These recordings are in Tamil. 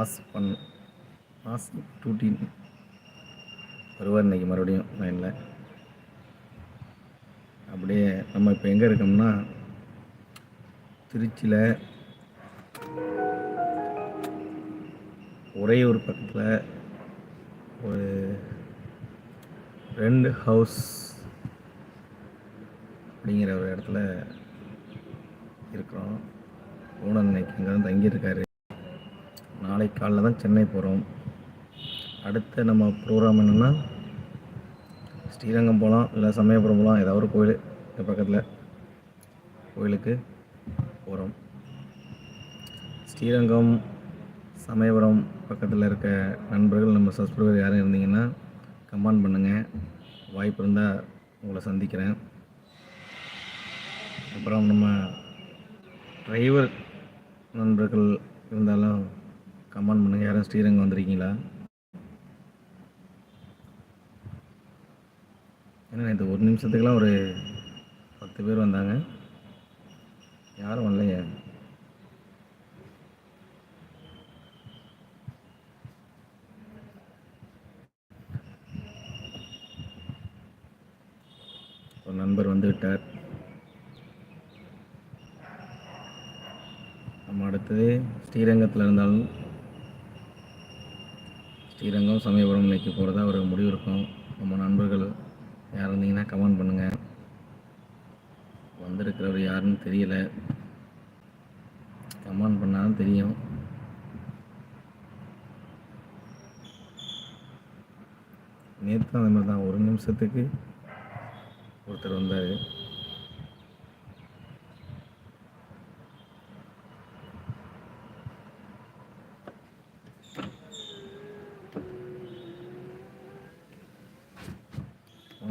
ஆஸ் பண் ஆஸ் டூட்டின் வருவார் இன்றைக்கி மறுபடியும் லைனில் அப்படியே நம்ம இப்போ எங்கே இருக்கோம்னா திருச்சியில் உறையூர் பக்கத்தில் ஒரு ரெண்டு ஹவுஸ் அப்படிங்கிற ஒரு இடத்துல இருக்கிறோம். ஓனர் இன்னைக்கு அங்கே தான் தங்கியிருக்காரு. நாளைக்கு காலைல தான் சென்னை போகிறோம் அடுத்த நம்ம ப்ரோக்ராம் என்னென்னா ஸ்ரீரங்கம் போகலாம் இல்லை சமயபுரம் போகலாம் ஏதாவது ஒரு கோயில் பக்கத்தில் கோயிலுக்கு போகிறோம் ஸ்ரீரங்கம் சமயபுரம் பக்கத்தில் இருக்க நண்பர்கள் நம்ம சப்ஸ்கிரைபர் யாரும் இருந்தீங்கன்னா கமெண்ட் பண்ணுங்கள் வாய்ப்பு இருந்தால் உங்களை சந்திக்கிறேன். அப்புறம் நம்ம டிரைவர் நண்பர்கள் இருந்தாலும் கமெண்ட் பண்ணுங்கள் யாரும் ஸ்ரீரங்கம் வந்திருக்கீங்களா? ஏன்னா இது? ஒரு நிமிஷத்துக்கெலாம் ஒரு பத்து பேர் வந்தாங்க. யாரும் வரலைங்க. ஒரு நண்பர் வந்து விட்டார். நம்ம அடுத்தது ஸ்ரீரங்கத்தில் இருந்தாலும் ஸ்ரீரங்கம் சமயபுரம் நிலைக்கு போகிறதா ஒரு முடிவு இருக்கும். நம்ம நண்பர்கள் யார் இருந்தீங்கன்னா கமெண்ட் பண்ணுங்கள் வந்திருக்கிறவர் யாருன்னு தெரியல. கமெண்ட் பண்ணாலும் தெரியும். நேற்று அந்த மாதிரி தான் ஒரு நிமிஷத்துக்கு ஒருத்தர் வந்தார்.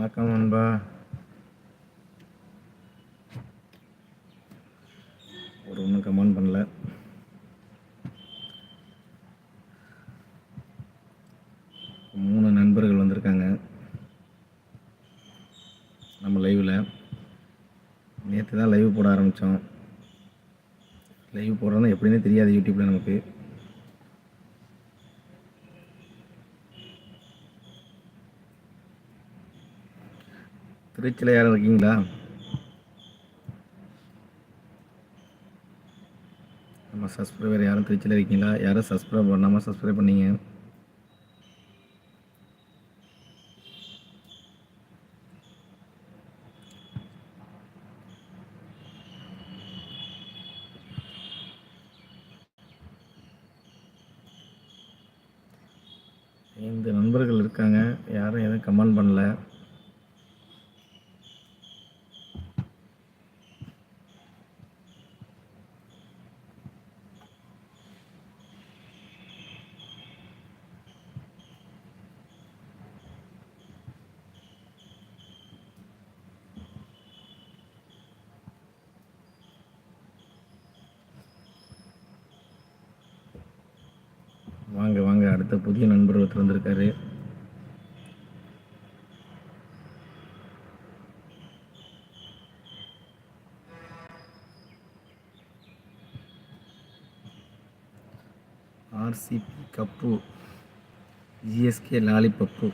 வணக்கம் அன்பா ஒரு ஒன்றும் கமெண்ட் பண்ணல. மூணு நண்பர்கள் வந்திருக்காங்க. நம்ம லைவில் நேற்று தான் லைவ் போட ஆரம்பித்தோம் லைவ் போடுறதுனா எப்படின்னே தெரியாது யூடியூப்பில் நமக்கு. திருச்சியில் யாரும் இருக்கீங்களா? நம்ம சப்ஸ்கிரைபர் யாரும் திருச்சியில் இருக்கீங்களா? யாரும் சப்ஸ்கிரைப் பண்ணாமல் சப்ஸ்கிரைப் பண்ணீங்க. ஐந்து நண்பர்கள் இருக்காங்க. யாரும் எதுவும் கமெண்ட் பண்ணல வாங்க வாங்க அடுத்த புதிய நண்பர் ஒருத்தர் வந்திருக்காரு ஆர்சிபி கப்பு ஜிஎஸ்கே லாலிபப்பு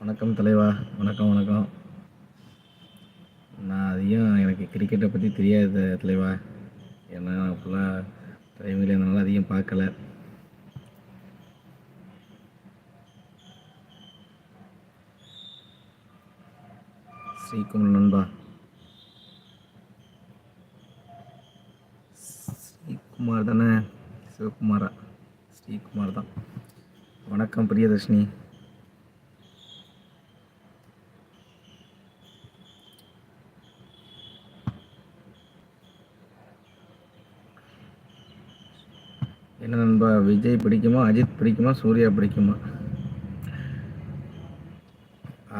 வணக்கம் தலைவா வணக்கம் வணக்கம். நான் அதிகம் எனக்கு கிரிக்கெட்டை பற்றி தெரியாது தலைவா. ஏன்னா ஃபுல்லாக டைமில் இருந்தனால அதிகம் பார்க்கல. ஸ்ரீகுமார் நண்பா. ஸ்ரீகுமார் தானே? சிவகுமாரா? ஸ்ரீகுமார் தான். வணக்கம் பிரியதர்ஷினி. என்ன நண்பா விஜய் பிடிக்குமா அஜித் பிடிக்குமா சூர்யா பிடிக்குமா?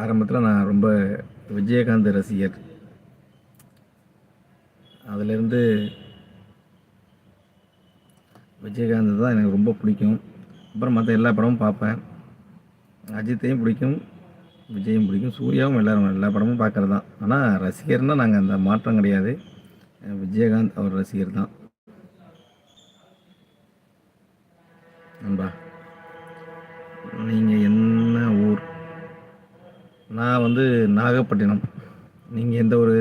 ஆரம்பத்தில் நான் ரொம்ப விஜயகாந்த் ரசிகர். அதிலிருந்து விஜயகாந்த் தான் எனக்கு ரொம்ப பிடிக்கும். அப்புறம் மற்ற எல்லா படமும் பார்ப்பேன். அஜித்தையும் பிடிக்கும் விஜயும் பிடிக்கும் சூர்யாவும் எல்லாரும் எல்லா படமும் பார்க்குறது தான் ஆனால் ரசிகர்னால் நாங்கள் அந்த மாற்றம் கிடையாது. விஜயகாந்த் அவர் ரசிகர் தான். நண்பா. நீங்கள் என்ன ஊர்? நான் வந்து நாகப்பட்டினம். நீங்கள் எந்த ஊர்?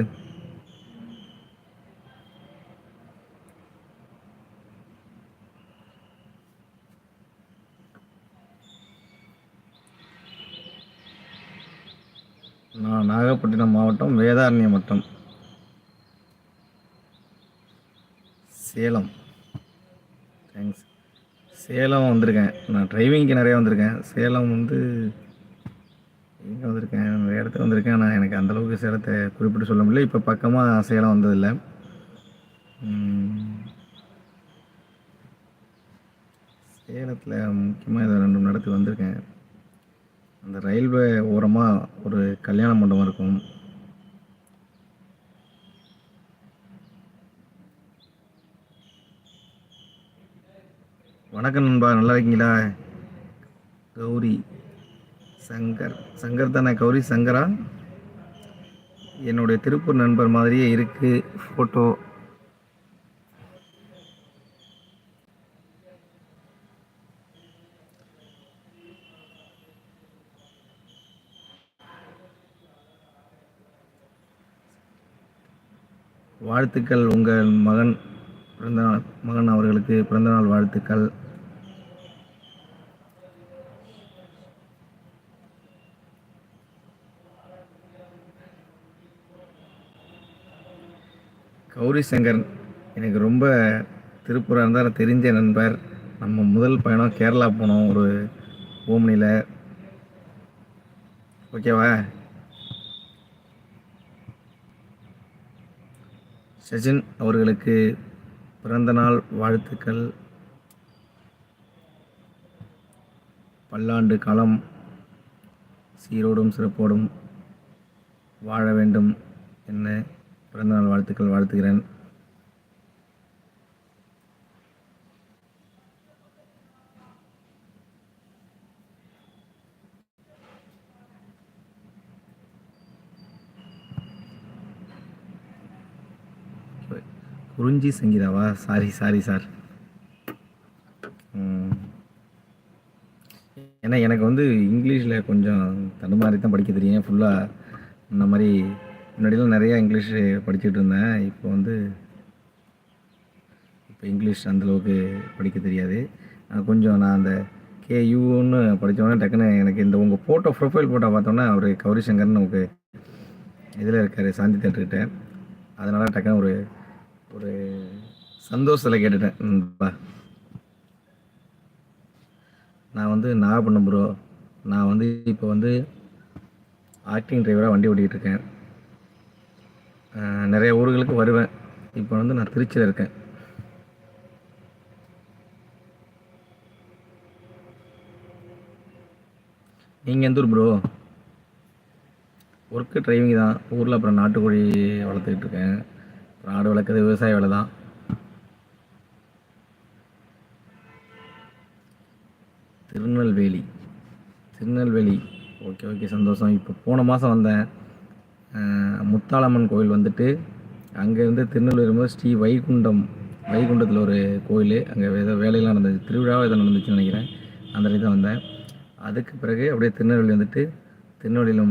நான் நாகப்பட்டினம் மாவட்டம் வேதாரண்யம் வட்டம் சேலம். சேலம் வந்திருக்கேன். நான் டிரைவிங்க்கு நிறையா வந்திருக்கேன். சேலம் வந்து எங்கே வந்திருக்கேன்? நிறைய இடத்துக்கு வந்திருக்கேன். ஆனால் எனக்கு அந்தளவுக்கு சேலத்தை குறிப்பிட்டு சொல்ல முடியல. இப்போ பக்கமாக சேலம் வந்ததில்லை. சேலத்தில் முக்கியமாக இதை ரெண்டு மூணு இடத்துக்கு வந்திருக்கேன். அந்த ரயில்வே ஓரமாக ஒரு கல்யாண மண்டபம் இருக்கும். வணக்கம் நண்பா நல்லா இருக்கீங்களா? கௌரி சங்கர் சங்கர் தானே கௌரி? சங்கரா? என்னுடைய திருப்பூர் நண்பர் மாதிரியே இருக்கு ஃபோட்டோ வாழ்த்துக்கள் உங்கள் மகன் பிறந்தநாள் மகன் அவர்களுக்கு பிறந்தநாள் வாழ்த்துக்கள். கௌரி சங்கர் எனக்கு ரொம்ப திருப்பூராக இருந்தால் தெரிஞ்ச நண்பர். நம்ம முதல் பயணம் கேரளா போனோம் ஒரு ஓம்னியில் ஓகேவா? சச்சின் அவர்களுக்கு பிறந்தநாள் வாழ்த்துக்கள். பல்லாண்டு காலம் சீரோடும் சிறப்போடும் வாழ வேண்டும் என்ன பிறந்தநாள் வாழ்த்துக்கள் வாழ்த்துகிறேன். குறிஞ்சி சங்கீதாவா சாரி சாரி சார். ஏன்னா எனக்கு வந்து இங்கிலீஷில் கொஞ்சம் தடுமாறி தான் படிக்க தெரியும். ஃபுல்லாக இந்த மாதிரி முன்னாடிலாம் நிறையா இங்கிலீஷ் படிச்சுட்டு இருந்தேன். இப்போ வந்து இப்போ இங்கிலீஷ் அந்தளவுக்கு படிக்க தெரியாது. கொஞ்சம் நான் அந்த கேயூன்னு படித்தோடனே டக்குன்னு எனக்கு இந்த உங்கள் ஃபோட்டோ ப்ரொஃபைல் ஃபோட்டோ பார்த்தோன்னே அவர் கௌரி சங்கர்னு உங்களுக்கு இதில் இருக்கார் சாந்தி தேட்டர்கிட்ட அதனால் டக்குன்னு ஒரு ஒரு சந்தோஷத்தில் கேட்டுட்டேன். நான் வந்து நாகப்பட்டினம் ப்ரோ நான் வந்து இப்போ வந்து ஆக்டிங் டிரைவராக வண்டி ஓட்டிகிட்டு இருக்கேன். நிறைய ஊர்களுக்கு வருவேன். இப்போ வந்து நான் திருச்சியில் இருக்கேன். நீங்கள் எந்த ஊர் ப்ரோ ஒர்க்கு டிரைவிங் தான். ஊரில் அப்புறம் நாட்டுக்கோழி வளர்த்துக்கிட்டு இருக்கேன். ஆடு வளர்க்குறது விவசாய வேலை தான். திருநெல்வேலி. திருநெல்வேலி. ஓகே ஓகே சந்தோஷம். இப்போ போன மாதம் வந்தேன். முத்தாளம்மன் கோயில் வந்துட்டு அங்கேருந்து திருநெல்வேலி வரும்போது ஸ்ரீ வைகுண்டம் வைகுண்டத்தில் ஒரு கோயில். அங்கே ஏதோ வேலையெல்லாம் நடந்துச்சு. திருவிழாவை ஏதோ நடந்துச்சுன்னு நினைக்கிறேன். அந்த இடத்துக்கு தான் வந்தேன். அதுக்கு பிறகு அப்படியே திருநெல்வேலி வந்துட்டு திருநெல்வேலியில்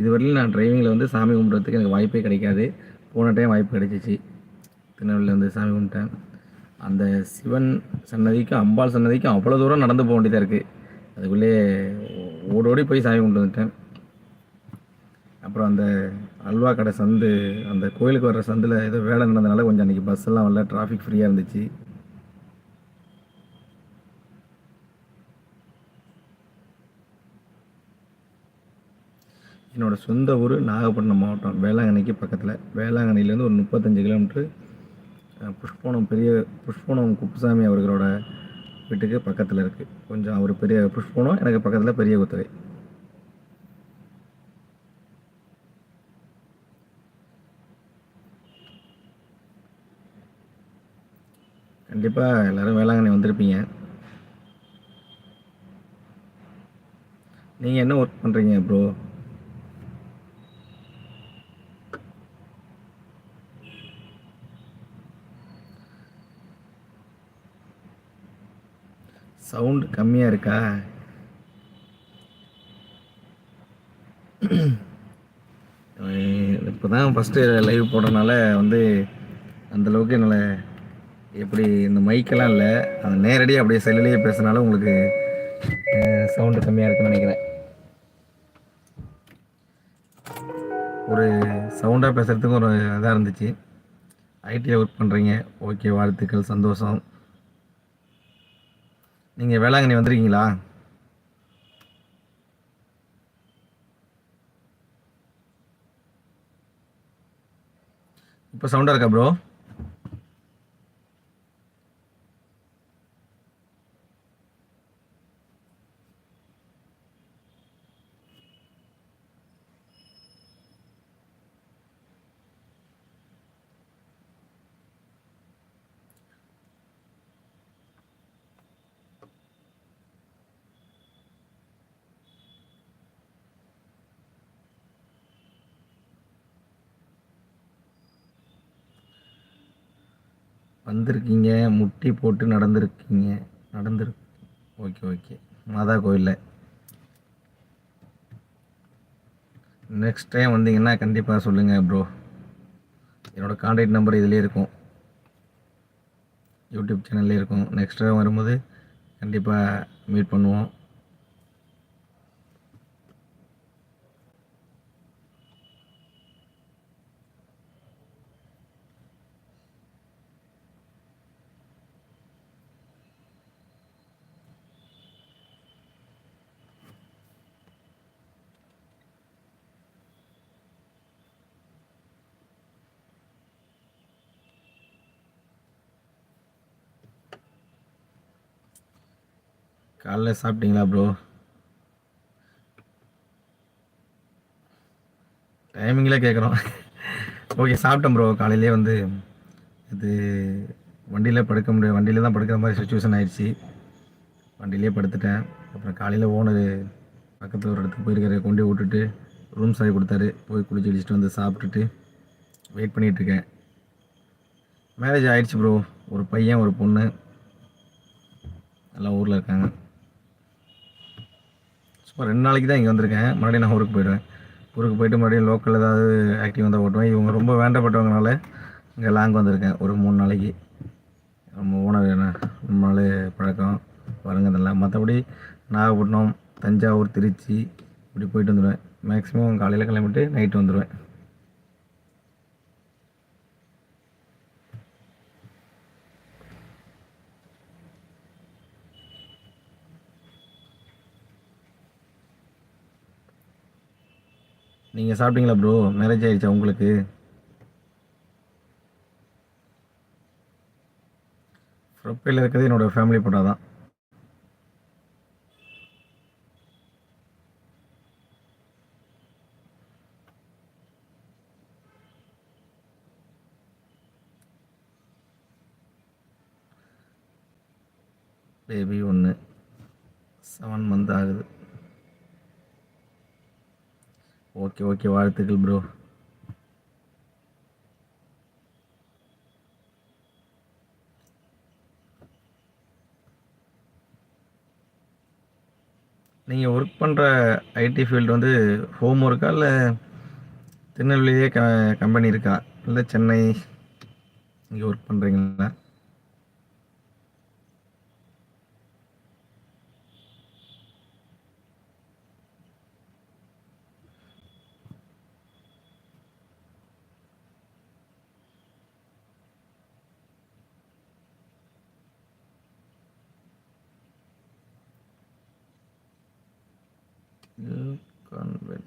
இதுவரையிலும் நான் டிரைவிங்கில் வந்து சாமி கும்பிட்றதுக்கு எனக்கு வாய்ப்பே கிடைக்காது. போன டைம் வாய்ப்பு கிடைச்சிச்சு. திருநெல்வேலியில் வந்து சாமி கும்பிட்டேன். அந்த சிவன் சன்னதிக்கும் அம்பாள் சன்னதிக்கும் அவ்வளோ தூரம் நடந்து போக வேண்டியதாக இருக்குது அதுக்குள்ளே ஓடோடி போய் சாமி கும்பிட்டு வந்துட்டேன். அப்புறம் அந்த அல்வா கடை சந்து அந்த கோயிலுக்கு வர்ற சந்தில் ஏதோ வேலை நடந்தனால கொஞ்சம் அன்றைக்கி பஸ் எல்லாம் வரல டிராஃபிக் ஃப்ரீயாக இருந்துச்சு. என்னோடய சொந்த ஊர் நாகப்பட்டினம் மாவட்டம் வேளாங்கண்ணிக்கு பக்கத்தில். வேளாங்கண்ணிலேருந்து ஒரு முப்பத்தஞ்சு கிலோமீட்ரு புஷ்போணம் பெரிய புஷ்போணம் குப்புசாமி அவர்களோட வீட்டுக்கு பக்கத்தில் இருக்குது கொஞ்சம் அவர் பெரிய புஷ்போணம் எனக்கு பக்கத்தில் பெரிய குத்தகை. கண்டிப்பாக எல்லோரும் வேளாங்கண்ணி வந்திருப்பீங்க. நீங்கள் என்ன ஒர்க் பண்ணுறீங்க ப்ரோ சவுண்டு கம்மியாக இருக்கா? இப்போ தான் ஃபஸ்ட்டு லைவ் போடுறதுனால வந்து அந்தளவுக்கு என்னால் எப்படி இந்த மைக்கெல்லாம் இல்லை அது நேரடியாக அப்படியே செல்லுலேயே பேசுனாலும் உங்களுக்கு சவுண்டு கம்மியாக இருக்குன்னு நினைக்கிறேன். ஒரு சவுண்டாக பேசுகிறதுக்கும் ஒரு இதாக இருந்துச்சு. ஐடியில் ஒர்க் பண்ணுறீங்க ஓகே வாழ்த்துக்கள் சந்தோஷம். நீங்கள் வேளாங்கண்ணி வந்திருக்கீங்களா? இப்போ சவுண்டாக இருக்கா ப்ரோ வந்திருக்கீங்க முட்டி போட்டு நடந்திருக்கீங்க. நடந்திரு ஓகே ஓகே. மாதா கோயிலில். நெக்ஸ்ட் டைம் வந்தீங்கன்னா கண்டிப்பாக சொல்லுங்கள் ப்ரோ என்னோடய காண்டாக்ட் நம்பர் இதுலேயே இருக்கும். யூடியூப் சேனல்லே இருக்கும். நெக்ஸ்ட் டைம் வரும்போது கண்டிப்பாக மீட் பண்ணுவோம். காலைல சாப்பிட்டீங்களா ப்ரோ டைமிங்கில் கேட்குறோம் ஓகே சாப்பிட்டேன் ப்ரோ காலையிலே வந்து இது வண்டியில் படுக்க முடியாது வண்டியில் தான் படுக்கிற மாதிரி சுச்சுவேஷன் ஆயிடுச்சு. வண்டியிலே படுத்துட்டேன். அப்புறம் காலையில் ஓனர் பக்கத்தில் ஒரு இடத்துக்கு போயிருக்காரு. கொண்டு விட்டுட்டு ரூம் சாய் கொடுத்தாரு. போய் குளிச்சு அடிச்சுட்டு வந்து சாப்பிட்டுட்டு வெயிட் பண்ணிகிட்ருக்கேன் மேரேஜ் ஆகிடுச்சு ப்ரோ ஒரு பையன் ஒரு பொண்ணு. எல்லாம் ஊரில் இருக்காங்க. சும்மா ரெண்டு நாளைக்கு தான் இங்கே வந்திருக்கேன். மறுபடியும் நான் ஊருக்கு போயிடுவேன். ஊருக்கு போயிட்டு மறுபடியும் லோக்கல் ஏதாவது ஆக்டிவ் வந்தால் ஓட்டுவேன். இவங்க ரொம்ப வேண்டப்பட்டவங்கனால இங்கே லாங் வந்திருக்கேன். ஒரு மூணு நாளைக்கு. நம்ம ஓனர் ரொம்ப நாள் பழக்கம். வருங்க மற்றபடி நாகப்பட்டினம் தஞ்சாவூர் திருச்சி இப்படி போயிட்டு வந்துடுவேன். மேக்ஸிமம் காலையில் கிளம்பிட்டு நைட்டு வந்துடுவேன். நீங்கள் சாப்பிட்டீங்களா ப்ரோ மேரேஜ் ஆயிடுச்சா உங்களுக்கு? ப்ரொஃபைல் இருக்கிறது என்னோடய ஃபேமிலி ஃபோட்டோ தான். பேபி ஒன்று செவன் மந்த் ஆகுது. ஓகே ஓகே வாழ்த்துக்கள் ப்ரோ நீங்கள் ஒர்க் பண்ணுற ஐடி ஃபீல்டு வந்து ஹோம் ஒர்க்கா இல்லை திருநெல்வேலியே க கம்பெனி இருக்கா? இல்லை சென்னை இங்கே ஒர்க் பண்ணுறீங்களா கான்வெல்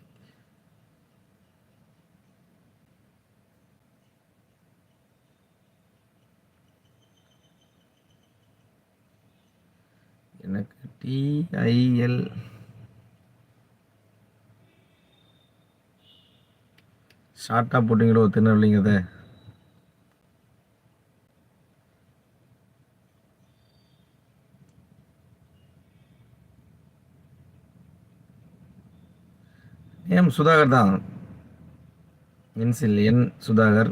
எனக்கு டிஐஎல் ஷார்ட்டாக போட்டிங்களோ திருநெல்வேலிங்கிறத? ஏம் சுதாகர் தான். இன்சில் என் சுதாகர்.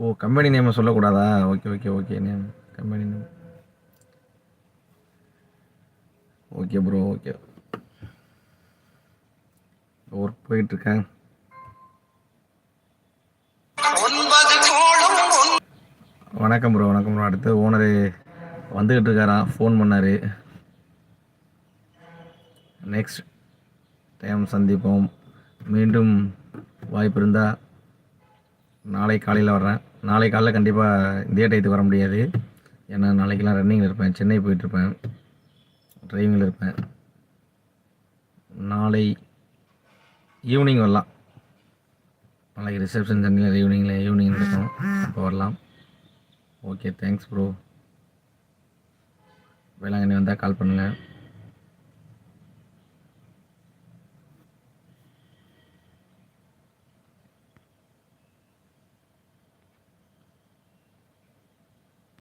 ஓ கம்பெனி நேம் சொல்லக்கூடாதா? Okay okay okay name company name okay bro okay work போயிட்டுருக்கேன் வணக்கம் ப்ரோ வணக்கம் ப்ரோ அடுத்து ஓனரு வந்துக்கிட்டு இருக்காராம் ஃபோன் பண்ணார். நெக்ஸ்ட் டைம் சந்திப்போம். மீண்டும் வாய்ப்பு இருந்தால் நாளை காலையில் வர்றேன். நாளை காலையில் கண்டிப்பாக இதே டயத்துக்கு வர முடியாது. ஏன்னா நாளைக்கெல்லாம் ரன்னிங்கில் இருப்பேன். சென்னை போயிட்டுருப்பேன் ட்ரைவிங்கில் இருப்பேன். நாளை ஈவினிங் வரலாம். நாளைக்கு ரிசப்ஷன் சென்னையில் ஈவினிங்கில் ஈவினிங் இருக்கும். அப்போ வரலாம். ஓகே தேங்க்ஸ் ப்ரோ வேளாங்கண்ணி வந்தால் கால் பண்ணுங்கள்